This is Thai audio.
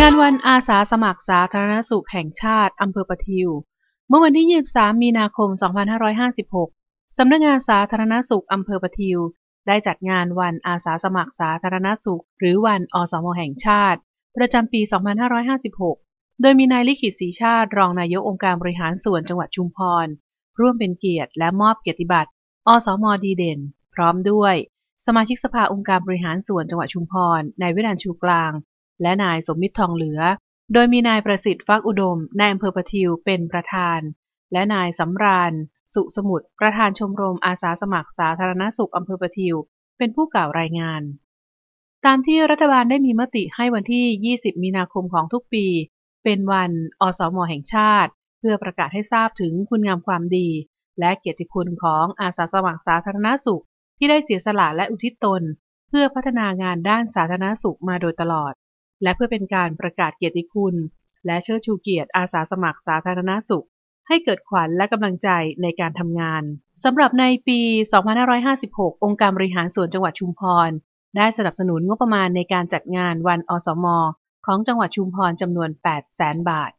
งานวันอาสาสมัครสาธารณสุขแห่งชาติ อำเภอปะทิว เมื่อวันที่ 23 มีนาคม 2556 สำนักงานสาธารณสุขอำเภอปะทิว ได้จัดงานวันอาสาสมัครสาธารณสุข หรือวันอสมแห่งชาติ ประจำปี 2556 โดยมีนายลิขิตศรีชาติ รองนายกองค์การบริหารส่วนจังหวัดชุมพร ร่วมเป็นเกียรติและมอบเกียรติบัตร อสมดีเด่น พร้อมด้วย สมาชิกสภาองค์การบริหารส่วนจังหวัดชุมพรนายวิรันชูกลาง และนายสมมิตรทองเหลือ โดยมีนายประสิทธิ์ฟักอุดมนายอำเภอปะทิวเป็นประธาน และนายสำราญ สุสมุทรประธานชมรมอาสาสมัครสาธารณสุขอำเภอปะทิว เป็นผู้กล่าวรายงาน ตามที่รัฐบาลได้มีมติให้วันที่ 20 มีนาคมของทุกปี เป็นวันอสมแห่งชาติ เพื่อประกาศให้ทราบถึงคุณงามความดี และเกียรติคุณของอาสาสมัครสาธารณสุขที่ได้เสียสละและอุทิศตน เพื่อพัฒนางานด้านสาธารณสุขมาโดยตลอด และเพื่อเป็นการประกาศเกียรติคุณ และเชิดชูเกียรติอาสาสมัครสาธารณสุข ให้เกิดขวัญและกำลังใจในการทำงานสำหรับในปี 2556 องค์การบริหารส่วนจังหวัดชุมพร ได้สนับสนุนงบประมาณในการจัดงานวันอสม ของจังหวัดชุมพรจำนวน 8 0 0 0 0 0 บาท